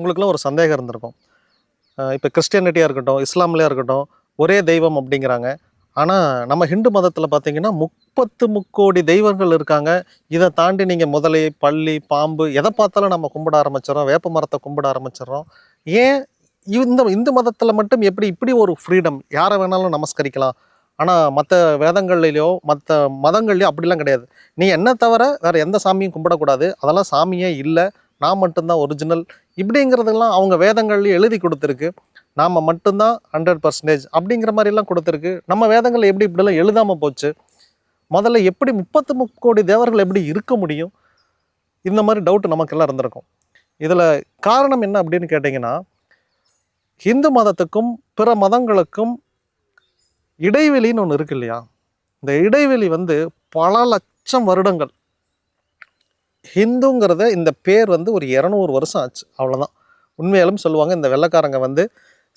உங்களுக்குலாம் ஒரு சந்தேகம் இருந்திருக்கும். இப்போ கிறிஸ்டியானிட்டியாக இருக்கட்டும் இஸ்லாம்லையாக இருக்கட்டும் ஒரே தெய்வம் அப்படிங்கிறாங்க. ஆனால் நம்ம ஹிந்து மதத்தில் பார்த்தீங்கன்னா முப்பத்து முக்கோடி தெய்வங்கள் இருக்காங்க. இதை தாண்டி நீங்கள் முதலை பள்ளி பாம்பு எதை பார்த்தாலும் நம்ம கும்பிட ஆரம்பிச்சிடறோம். வேப்ப மரத்தை கும்பிட ஆரம்பிச்சிடறோம். ஏன் இந்த இந்து மதத்தில் மட்டும் எப்படி இப்படி ஒரு ஃப்ரீடம் யாரை வேணாலும் நமஸ்கரிக்கலாம். ஆனால் மற்ற வேதங்கள்லையோ மற்ற மதங்கள்லையோ அப்படிலாம் கிடையாது. நீ என்ன தவிர வேறு எந்த சாமியும் கும்பிடக்கூடாது. அதெல்லாம் சாமியே இல்லை. நான் மட்டும்தான் ஒரிஜினல் இப்படிங்கிறதெல்லாம் அவங்க வேதங்கள்லேயும் எழுதி கொடுத்துருக்கு. நாம் மட்டும்தான் ஹண்ட்ரட் பர்சன்டேஜ் அப்படிங்கிற மாதிரிலாம் கொடுத்துருக்கு. நம்ம வேதங்கள் எப்படி இப்படிலாம் எழுதாமல் போச்சு? முதல்ல எப்படி முப்பத்து முக்கோடி தேவர்கள் எப்படி இருக்க முடியும்? இந்த மாதிரி டவுட் நமக்கெல்லாம் இருந்திருக்கும். இதில் காரணம் என்ன அப்படின்னு கேட்டிங்கன்னா ஹிந்து மதத்துக்கும் பிற மதங்களுக்கும் இடைவெளின்னு ஒன்று இருக்கு இல்லையா? இந்த இடைவெளி வந்து பல லட்சம் வருடங்கள். ஹிந்துங்கிறத இந்த பேர் வந்து ஒரு இரநூறு வருஷம் ஆச்சு. அவ்வளோதான் உண்மையாலும் சொல்லுவாங்க இந்த வெள்ளைக்காரங்க வந்து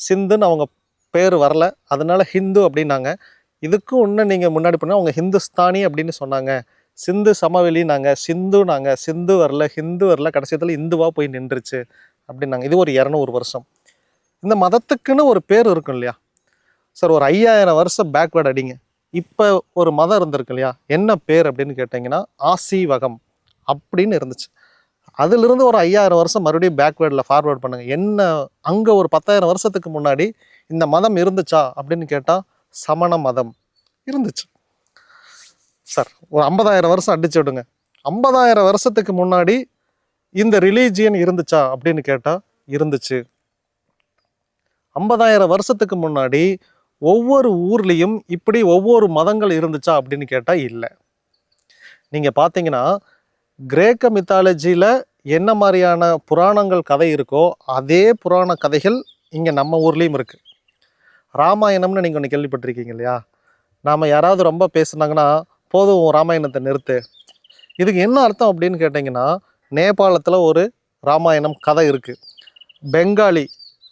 சிந்துன்னு அவங்க பேர் வரல. அதனால ஹிந்து அப்படின்னாங்க. இதுக்கும் இன்னும் நீங்கள் முன்னாடி பண்ணால் அவங்க ஹிந்துஸ்தானி அப்படின்னு சொன்னாங்க. சிந்து சமவெளி நாங்கள் சிந்து நாங்கள் சிந்து வரல ஹிந்து வரல கடைசியத்தில் இந்துவாக போய் நின்றுச்சு அப்படின்னாங்க. இது ஒரு இரநூறு வருஷம். இந்த மதத்துக்குன்னு ஒரு பேர் இருக்கும் இல்லையா? சார் ஒரு ஐயாயிரம் வருஷம் பேக்வேர்ட் அடிங்க. இப்போ ஒரு மதம் இருந்திருக்கு இல்லையா? என்ன பேர் அப்படின்னு கேட்டிங்கன்னா ஆசீவகம். அப்படின்னு இருந்துச்சு. அதிலிருந்து ஒரு ஐயாயிரம் வருஷம் மறுபடியும் பேக்வேர்டில் ஃபார்வேர்ட் பண்ணுங்கள் என்ன அங்கே ஒரு பத்தாயிரம் வருஷத்துக்கு முன்னாடி இந்த மதம் இருந்துச்சா அப்படின்னு கேட்டால் சமண மதம் இருந்துச்சு. சார் ஒரு ஐம்பதாயிரம் வருஷம் அடிச்சு விடுங்க. ஐம்பதாயிரம் வருஷத்துக்கு முன்னாடி இந்த ரிலீஜியன் இருந்துச்சா அப்படின்னு கேட்டால் இருந்துச்சு. ஐம்பதாயிரம் வருஷத்துக்கு முன்னாடி ஒவ்வொரு ஊர்லேயும் இப்படி ஒவ்வொரு மதங்கள் இருந்துச்சா அப்படின்னு கேட்டால் இல்லை. நீங்கள் பார்த்தீங்கன்னா கிரேக்க மித்தாலஜியில் என்ன மாதிரியான புராணங்கள் கதை இருக்கோ அதே புராண கதைகள் இங்கே நம்ம ஊர்லேயும் இருக்குது ராமாயணம்னு நீங்கள் ஒன்று கேள்விப்பட்டிருக்கீங்க இல்லையா? நாம் யாராவது ரொம்ப பேசுனாங்கன்னா போதும் ராமாயணத்தை நிறுத்து. இதுக்கு என்ன அர்த்தம் அப்படின்னு கேட்டிங்கன்னா நேபாளத்தில் ஒரு ராமாயணம் கதை இருக்குது பெங்காலி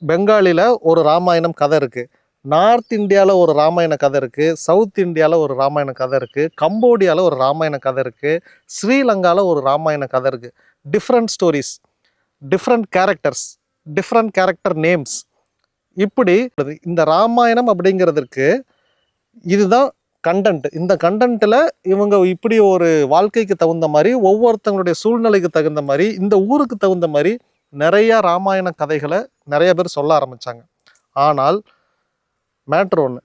பெங்காலியில் ஒரு ராமாயணம் கதை இருக்குது நார்த் இந்தியாவில் ஒரு ராமாயண கதை இருக்குது சவுத் இந்தியாவில் ஒரு ராமாயண கதை இருக்குது கம்போடியாவில் ஒரு ராமாயண கதை இருக்குது ஸ்ரீலங்காவில் ஒரு ராமாயண கதை இருக்குது different stories different characters different character names இப்படி இந்த ராமாயணம் அப்படிங்கிறதுக்கு இதுதான் கண்டென்ட் இந்த கண்டென்ட்டில் இவங்க இப்படி ஒரு வாழ்க்கைக்கு தகுந்த மாதிரி ஒவ்வொருத்தங்களுடைய சூழ்நிலைக்கு தகுந்த மாதிரி இந்த ஊருக்கு தகுந்த மாதிரி நிறையா ராமாயண கதைகளை நிறைய பேர் சொல்ல ஆரம்பித்தாங்க ஆனால் மேட்ரு ஒன்று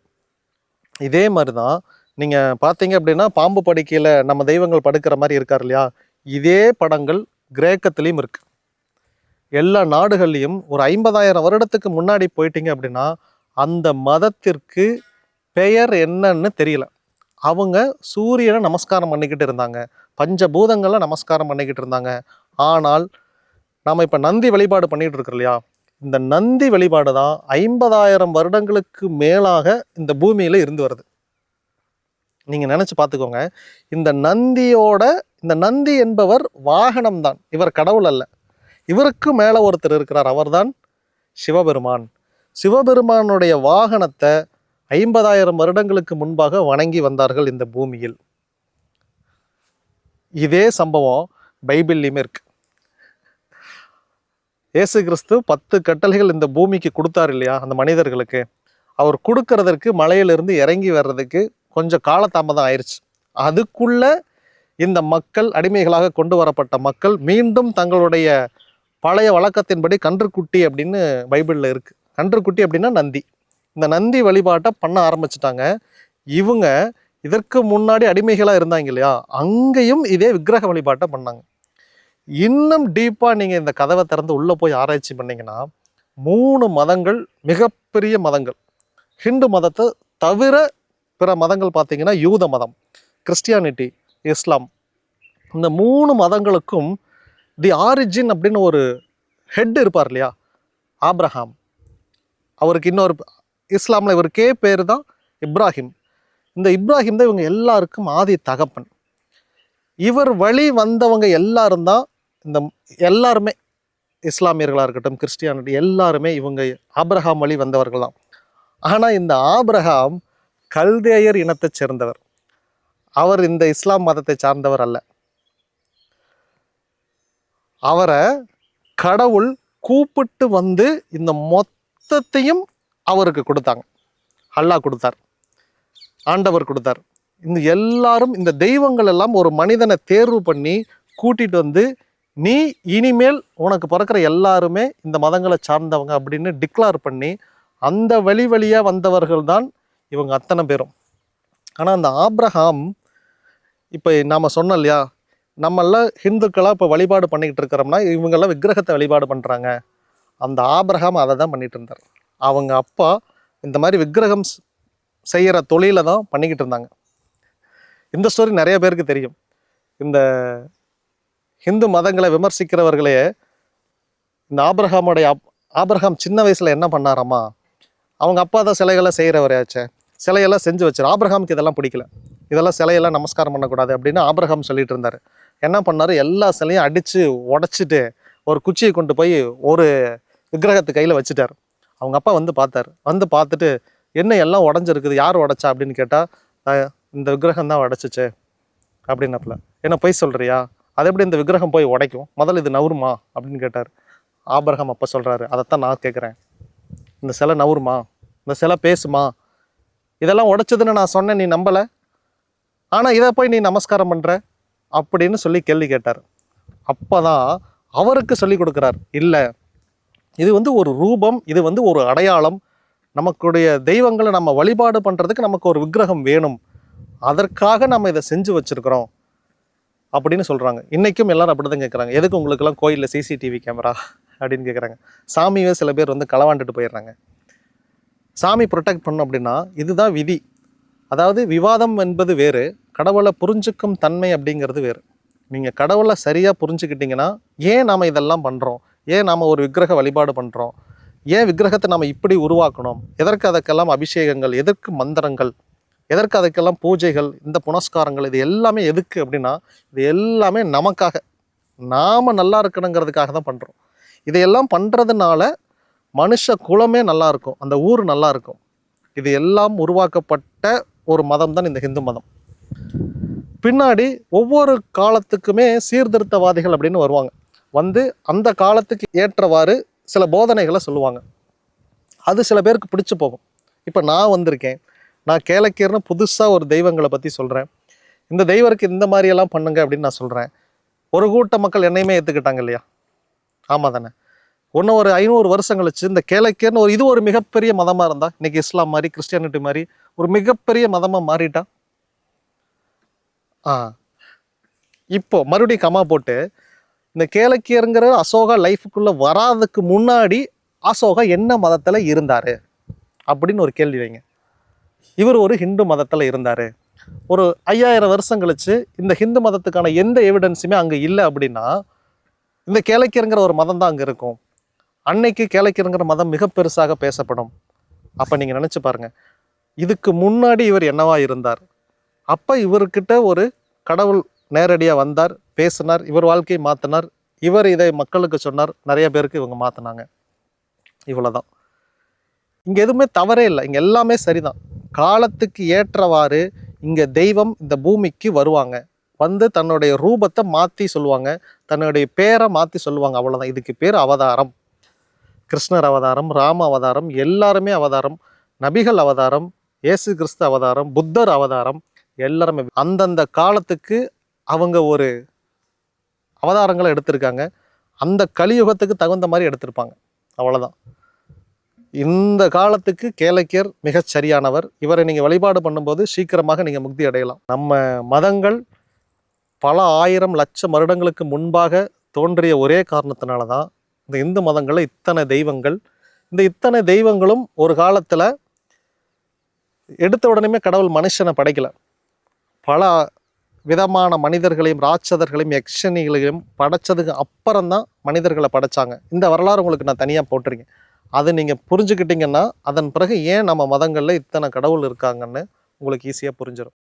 இதே மாதிரி தான் நீங்கள் பார்த்தீங்க அப்படின்னா பாம்பு படுக்கையில் நம்ம தெய்வங்கள் படுக்கிற மாதிரி இருக்கார் இல்லையா? இதே படங்கள் கிரேக்கத்துலேயும் இருக்குது எல்லா நாடுகள்லையும் ஒரு ஐம்பதாயிரம் வருடத்துக்கு முன்னாடி போயிட்டீங்க அப்படின்னா அந்த மதத்திற்கு பெயர் என்னன்னு தெரியல. அவங்க சூரியனை நமஸ்காரம் பண்ணிக்கிட்டு இருந்தாங்க. பஞ்சபூதங்களை நமஸ்காரம் பண்ணிக்கிட்டு இருந்தாங்க. ஆனால் நாம் இப்போ நந்தி வழிபாடு பண்ணிகிட்டு இருக்கோம் இல்லையா? இந்த நந்தி வழிபாடு தான் ஐம்பதாயிரம் வருடங்களுக்கு மேலாக இந்த பூமியில் இருந்து வருது. நீங்கள் நினச்சி பார்த்துக்கோங்க. இந்த நந்தியோட இந்த நந்தி என்பவர் வாகனம் தான். இவர் கடவுள் அல்ல. இவருக்கு மேலே ஒருத்தர் இருக்கிறார். அவர்தான் சிவபெருமான். சிவபெருமானுடைய வாகனத்தை ஐம்பதாயிரம் வருடங்களுக்கு முன்பாக வணங்கி வந்தார்கள் இந்த பூமியில். இதே சம்பவம் பைபிள்லையுமே இருக்குது இயேசு கிறிஸ்து பத்து கட்டளைகள் இந்த பூமிக்கு கொடுத்தார் இல்லையா அந்த மனிதர்களுக்கு. அவர் கொடுக்கறதற்கு மலையிலிருந்து இறங்கி வர்றதுக்கு கொஞ்சம் காலதாமதம் ஆயிடுச்சு அதுக்குள்ள இந்த மக்கள் அடிமைகளாக கொண்டு வரப்பட்ட மக்கள் மீண்டும் தங்களுடைய பழைய வழக்கத்தின்படி கன்றுக்குட்டி அப்படின்னு பைபிளில் இருக்குது கன்றுக்குட்டி அப்படின்னா நந்தி. இந்த நந்தி வழிபாட்டை பண்ண ஆரம்பிச்சிட்டாங்க. இவங்க இதற்கு முன்னாடி அடிமைகளாக இருந்தாங்க இல்லையா அங்கேயும் இதே விக்கிரக வழிபாட்டை பண்ணாங்க. இன்னும் டீப்பாக நீங்கள் இந்த கதவை திறந்து உள்ளே போய் ஆராய்ச்சி பண்ணிங்கன்னா மூணு மதங்கள் மிகப்பெரிய மதங்கள். ஹிந்து மதத்தை தவிர பிற மதங்கள் பார்த்தீங்கன்னா யூத மதம் கிறிஸ்டியானிட்டி இஸ்லாம். இந்த மூணு மதங்களுக்கும் தி ஆரிஜின் அப்படின்னு ஒரு ஹெட் இருப்பார் இல்லையா? ஆப்ரஹாம். அவருக்கு இன்னொரு இஸ்லாமில் இவருக்கே பேர் தான் இப்ராஹிம். இந்த இப்ராஹிம் தான் இவங்க எல்லாருக்கும் ஆதி தகப்பன். இவர் வழி வந்தவங்க எல்லாரும் தான் இந்த எல்லாருமே இஸ்லாமியர்களாக இருக்கட்டும் கிறிஸ்டியானிட்டி எல்லாருமே இவங்க ஆப்ரஹாம் வழி வந்தவர்கள் தான். ஆனால் இந்த ஆப்ரஹாம் கல்தேயர் இனத்தைச் சேர்ந்தவர். அவர் இந்த இஸ்லாம் மதத்தை சார்ந்தவர் அல்ல. அவரை கடவுள் கூப்பிட்டு வந்து இந்த மொத்தத்தையும் அவருக்கு கொடுத்தாங்க. அல்லாஹ் கொடுத்தார். ஆண்டவர் கொடுத்தார். இந்த எல்லாரும் இந்த தெய்வங்கள் எல்லாம் ஒரு மனிதனை தேர்வு பண்ணி கூட்டிட்டு வந்து நீ இனிமேல் உனக்கு பிறக்கிற எல்லாருமே இந்த மதங்களை சார்ந்தவங்க அப்படின்னு டிக்ளேர் பண்ணி அந்த வழி வழியாக வந்தவர்கள் தான் இவங்க அத்தனை பேரும். ஆனால் அந்த ஆப்ரஹாம் இப்போ நாம் சொன்னோம் இல்லையா நம்மளாம் ஹிந்துக்களாக இப்போ வழிபாடு பண்ணிக்கிட்டு இருக்கிறோம்னா இவங்கெல்லாம் விக்கிரகத்தை வழிபாடு பண்ணுறாங்க அந்த ஆப்ரஹாம் அதை தான் பண்ணிகிட்டு இருந்தார். அவங்க அப்பா இந்த மாதிரி விக்கிரகம் செய்கிற தொழிலை தான் பண்ணிக்கிட்டு இருந்தாங்க. இந்த ஸ்டோரி நிறைய பேருக்கு தெரியும். இந்த ஹிந்து மதங்களை விமர்சிக்கிறவர்களே இந்த ஆபிரகாமுடைய ஆப்ரஹாம் சின்ன வயசில் என்ன பண்ணாராமா? அவங்க அப்பா தான் சிலைகளை செய்கிறவரையாச்சே சிலையெல்லாம் செஞ்சு வச்சார். ஆப்ரஹாமுக்கு இதெல்லாம் பிடிக்கல. இதெல்லாம் சிலையெல்லாம் நமஸ்காரம் பண்ணக்கூடாது அப்படின்னு ஆப்ரஹாம் சொல்லிட்டு இருந்தார். என்ன பண்ணார்? எல்லா சிலையும் அடித்து உடைச்சிட்டு ஒரு குச்சியை கொண்டு போய் ஒரு விக்கிரகத்து கையில் வச்சுட்டார். அவங்க அப்பா வந்து பார்த்தார். வந்து பார்த்துட்டு என்ன எல்லாம் உடஞ்சிருக்குது? யார் உடைச்சா? அப்படின்னு கேட்டால் இந்த விக்கிரகம் தான் உடச்சிச்சு அப்படின்னப்பில். என்ன பொய் சொல்கிறியா அதை எப்படி இந்த விக்கிரகம் போய் உடைக்கும்? முதல்ல இது நவுருமா? அப்படின்னு கேட்டார். ஆபரகம் அப்போ சொல்கிறாரு அதைத்தான் நான் கேட்குறேன் இந்த சிலை நவுருமா? இந்த சிலை பேசுமா? இதெல்லாம் உடைச்சதுன்னு நான் சொன்னேன் நீ நம்பலை. ஆனால் இதை போய் நீ நமஸ்காரம் பண்ணுற அப்படின்னு சொல்லி கேள்வி கேட்டார். அப்போ தான் அவருக்கு சொல்லி கொடுக்குறார் இல்லை இது வந்து ஒரு ரூபம் இது வந்து ஒரு அடையாளம். நமக்குடைய தெய்வங்களை நம்ம வழிபாடு பண்ணுறதுக்கு நமக்கு ஒரு விக்கிரகம் வேணும். அதற்காக நம்ம இதை செஞ்சு வச்சுருக்குறோம். அப்படின்னு சொல்கிறாங்க இன்றைக்கும் எல்லாரும் அப்படி தான் கேட்குறாங்க எதுக்கு உங்களுக்கெல்லாம் கோயிலில் சிசிடிவி கேமரா அப்படின்னு கேட்குறாங்க சாமியே சில பேர் வந்து களவாண்டுட்டு போயிடுறாங்க. சாமி ப்ரொடெக்ட் பண்ணும் அப்படின்னா இதுதான் விதி. அதாவது விவாதம் என்பது வேறு கடவுளை புரிஞ்சுக்கும் தன்மை அப்படிங்கிறது வேறு. நீங்கள் கடவுளை சரியாக புரிஞ்சுக்கிட்டீங்கன்னா ஏன் நாம் இதெல்லாம் பண்ணுறோம் ஏன் நாம் ஒரு விக்கிரக வழிபாடு பண்ணுறோம் ஏன் விக்கிரகத்தை நம்ம இப்படி உருவாக்கணும்? எதற்கு அதற்கெல்லாம் அபிஷேகங்கள்? எதற்கு மந்திரங்கள்? எதற்கு அதுக்கெல்லாம் பூஜைகள் இந்த புனஸ்காரங்கள் இது எல்லாமே எதுக்கு அப்படின்னா இது எல்லாமே நமக்காக. நாம் நல்லா இருக்கணுங்கிறதுக்காக தான் பண்ணுறோம் இதையெல்லாம் பண்ணுறதுனால மனுஷ குலமே நல்லா இருக்கும். அந்த ஊர் நல்லா இருக்கும். இது எல்லாம் உருவாக்கப்பட்ட ஒரு மதம் தான் இந்த ஹிந்து மதம். பின்னாடி ஒவ்வொரு காலத்துக்குமே சீர்திருத்தவாதிகள் அப்படின்னு வருவாங்க. வந்து அந்த காலத்துக்கு ஏற்றவாறு சில போதனைகளை சொல்லுவாங்க. அது சில பேருக்கு பிடிச்சி போகும். இப்போ நான் வந்திருக்கேன். நான் கேளக்கீர்னு புதுசாக ஒரு தெய்வங்களை பற்றி சொல்கிறேன் இந்த தெய்வருக்கு இந்த மாதிரியெல்லாம் பண்ணுங்க அப்படின்னு நான் சொல்கிறேன் ஒரு கூட்ட மக்கள் என்னையுமே ஏற்றுக்கிட்டாங்க இல்லையா? ஆமாம் தானே. இன்னும் ஒரு ஐநூறு வருஷம் கழிச்சு இந்த கேளக்கீர்னு ஒரு இது ஒரு மிகப்பெரிய மதமாக இருந்தா இன்றைக்கி இஸ்லாம் மாதிரி கிறிஸ்டியானிட்டி மாதிரி ஒரு மிகப்பெரிய மதமாக மாறிட்டா? ஆ. இப்போ மறுபடியும் கமா போட்டு இந்த கேளக்கியருங்கிற அசோகா லைஃபுக்குள்ளே வராதுக்கு முன்னாடி அசோகா என்ன மதத்தில் இருந்தார்? அப்படின்னு ஒரு கேள்வி வைங்க. இவர் ஒரு ஹிந்து மதத்தில் இருந்தார். ஒரு ஐயாயிரம் வருஷம் கழிச்சு இந்த ஹிந்து மதத்துக்கான எந்த எவிடன்ஸுமே அங்கே இல்லை அப்படின்னா இந்த கேளைக்கிறங்கிற ஒரு மதம் தான் அங்கே இருக்கும். அன்னைக்கு கேளைக்கிறங்கிற மதம் மிக பெருசாக பேசப்படும். அப்போ நீங்கள் நினச்சி பாருங்க. இதுக்கு முன்னாடி இவர் என்னவா இருந்தார்? அப்போ இவர்கிட்ட ஒரு கடவுள் நேரடியாக வந்தார் பேசினார் இவர் வாழ்க்கையை மாற்றினார் இவர் இதை மக்களுக்கு சொன்னார். நிறைய பேருக்கு இவங்க மாற்றினாங்க இவ்வளோதான் இங்கே எதுவுமே தவறே இல்லை. இங்கே எல்லாமே சரிதான். காலத்துக்கு ஏற்றவாறு இங்கே தெய்வம் இந்த பூமிக்கு வருவாங்க. வந்து தன்னுடைய ரூபத்தை மாற்றி சொல்லுவாங்க. தன்னுடைய பேரை மாற்றி சொல்லுவாங்க. அவ்வளோதான் இதுக்கு பேர் அவதாரம். கிருஷ்ணர் அவதாரம் ராம அவதாரம் எல்லாருமே அவதாரம். நபிகள் அவதாரம் இயேசு கிறிஸ்து அவதாரம் புத்தர் அவதாரம் எல்லாருமே. அந்தந்த காலத்துக்கு அவங்க ஒரு அவதாரங்களை எடுத்திருக்காங்க. அந்த கலியுகத்துக்கு தகுந்த மாதிரி எடுத்திருப்பாங்க. அவ்வளோதான் இந்த காலத்துக்கு கேளக்கியர் மிகச் சரியானவர். இவரை நீங்கள் வழிபாடு பண்ணும்போது சீக்கிரமாக நீங்கள் முக்தி அடையலாம். நம்ம மதங்கள் பல ஆயிரம் லட்சம் வருடங்களுக்கு முன்பாக தோன்றிய ஒரே காரணத்தினால தான் இந்த இந்து மதங்களில் இத்தனை தெய்வங்கள். இந்த இத்தனை தெய்வங்களும் ஒரு காலத்தில் எடுத்த உடனே கடவுள் மனுஷனை படைக்கலை. பல விதமான மனிதர்களையும் ராட்சதர்களையும் யக்ஷணிகளையும் படைச்சதுக்கு அப்புறம் தான் மனிதர்களை படைச்சாங்க. இந்த வரலாறு உங்களுக்கு நான் தனியாக போட்டிருக்கேன். அதை நீங்கள் புரிஞ்சுக்கிட்டீங்கன்னா அதன் பிறகு ஏன் நம்ம மதங்களில் இத்தனை கடவுள் இருக்காங்கன்னு உங்களுக்கு ஈஸியாக புரிஞ்சிடும்